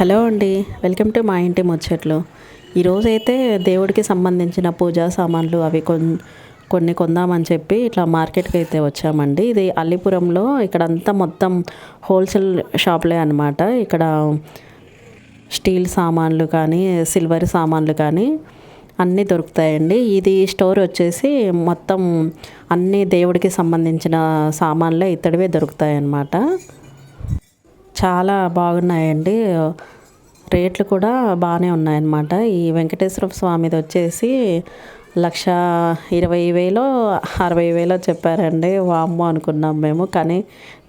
Hello అండి welcome to మా ఇంటి ముచ్చట్లు. ఈరోజైతే దేవుడికి సంబంధించిన పూజా సామాన్లు అవి కొన్ కొన్ని కొందామని చెప్పి ఇట్లా మార్కెట్కి అయితే వచ్చామండి. ఇది అల్లిపురంలో ఇక్కడంతా మొత్తం హోల్సేల్ షాప్లే అనమాట ఇక్కడ స్టీల్ సామాన్లు కానీ సిల్వర్ సామాన్లు కానీ అన్నీ దొరుకుతాయండి. ఇది స్టోర్ వచ్చేసి మొత్తం అన్ని దేవుడికి సంబంధించిన సామాన్లే ఇత్తడివే దొరుకుతాయి అన్నమాట చాలా బాగున్నాయండి. రేట్లు కూడా బాగానే ఉన్నాయన్నమాట. ఈ వెంకటేశ్వర స్వామిది వచ్చేసి లక్ష ఇరవై వేలో అరవై వేలో చెప్పారండి. వామ్మో అనుకున్నాం మేము కానీ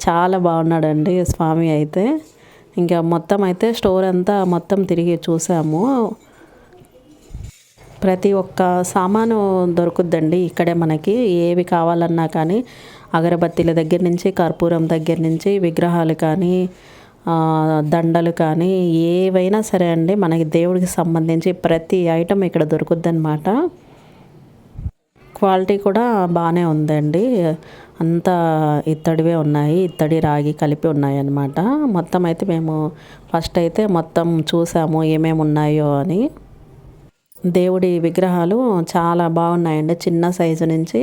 చాలా బాగున్నాడండి స్వామి అయితే. ఇంకా మొత్తం అయితే స్టోర్ అంతా మొత్తం తిరిగి చూసాము. ప్రతి ఒక్క సామాను దొరుకుద్దండి ఇక్కడే మనకి ఏవి కావాలన్నా కానీ. అగరబత్తీల దగ్గర నుంచి కర్పూరం దగ్గర నుంచి విగ్రహాలు కానీ దండలు కానీ ఏవైనా సరే అండి మనకి దేవుడికి సంబంధించి ప్రతి ఐటెం ఇక్కడ దొరుకుద్దనమాట క్వాలిటీ కూడా బాగానే ఉందండి. అంతా ఇత్తడివే ఉన్నాయి. ఇత్తడి రాగి కలిపి ఉన్నాయి అన్నమాట మొత్తం అయితే మేము ఫస్ట్ అయితే మొత్తం చూసాము ఏమేమి ఉన్నాయో అని. దేవుడి విగ్రహాలు చాలా బాగున్నాయండి. చిన్న సైజు నుంచి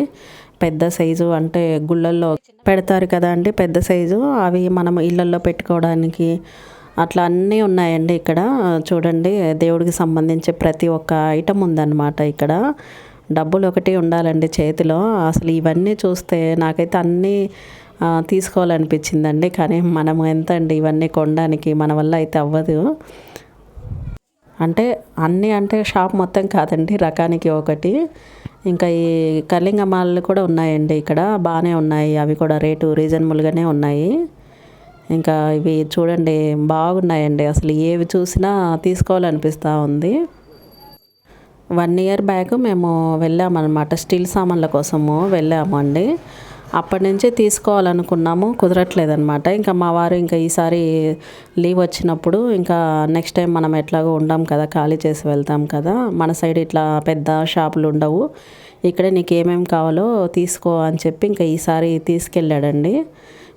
పెద్ద సైజు అంటే గుళ్ళల్లో పెడతారు కదా అండి పెద్ద సైజు. అవి మనం ఇళ్ళల్లో పెట్టుకోవడానికి అట్లా అన్నీ ఉన్నాయండి ఇక్కడ. చూడండి దేవుడికి సంబంధించి ప్రతి ఒక్క ఐటమ్ ఉందన్నమాట ఇక్కడ. డబ్బులు ఒకటి ఉండాలండి చేతిలో. అసలు ఇవన్నీ చూస్తే నాకైతే అన్నీ తీసుకోవాలనిపించిందండి. కానీ మనం ఎంత అండి ఇవన్నీ కొనడానికి? మన వల్ల అయితే అవ్వదు. అంటే అన్నీ అంటే షాప్ మొత్తం కాదండి రకానికి ఒకటి. ఇంకా ఈ కళింగ మాలలు కూడా ఉన్నాయండి ఇక్కడ బాగానే ఉన్నాయి. అవి కూడా రేటు రీజనబుల్గానే ఉన్నాయి. ఇంకా ఇవి చూడండి బాగున్నాయండి. అసలు ఏవి చూసినా తీసుకోవాలనిపిస్తూ ఉంది. వన్ ఇయర్ బ్యాక్ మేము వెళ్ళామన్నమాట. స్టీల్ సామాన్ల కోసము వెళ్ళాము అండి. అప్పటి నుంచే తీసుకోవాలనుకున్నాము కుదరట్లేదనమాట ఇంకా మా వారు ఇంకా ఈసారి లీవ్ వచ్చినప్పుడు ఇంకా నెక్స్ట్ టైం మనం ఎట్లాగో ఉండాం కదా ఖాళీ చేసి వెళ్తాం కదా మన సైడ్ ఇట్లా పెద్ద షాపులు ఉండవు. ఇక్కడే నీకు ఏమేమి కావాలో తీసుకో అని చెప్పి ఇంకా ఈసారి తీసుకెళ్ళాడండి.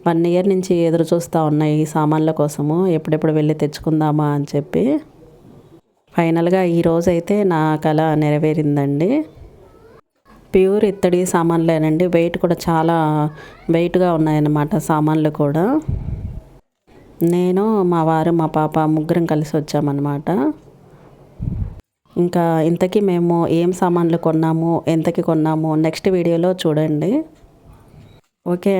వన్ ఇయర్ నుంచి ఎదురు చూస్తూ ఉన్నాయి ఈ సామాన్ల కోసము ఎప్పుడెప్పుడు వెళ్ళి తెచ్చుకుందామా అని చెప్పి. ఫైనల్గా ఈరోజైతే నా కళ నెరవేరిందండి. ప్యూర్ ఇత్తడి సామాన్లేనండి. వెయిట్ కూడా చాలా వెయిట్గా ఉన్నాయన్నమాట సామాన్లు కూడా. నేను మా వారు మా పాప ముగ్గురం కలిసి వచ్చామన్నమాట. ఇంకా ఇంతకీ మేము ఏం సామాన్లు కొన్నాము ఎంతకి కొన్నాము నెక్స్ట్ వీడియోలో చూడండి. ఓకే అండి.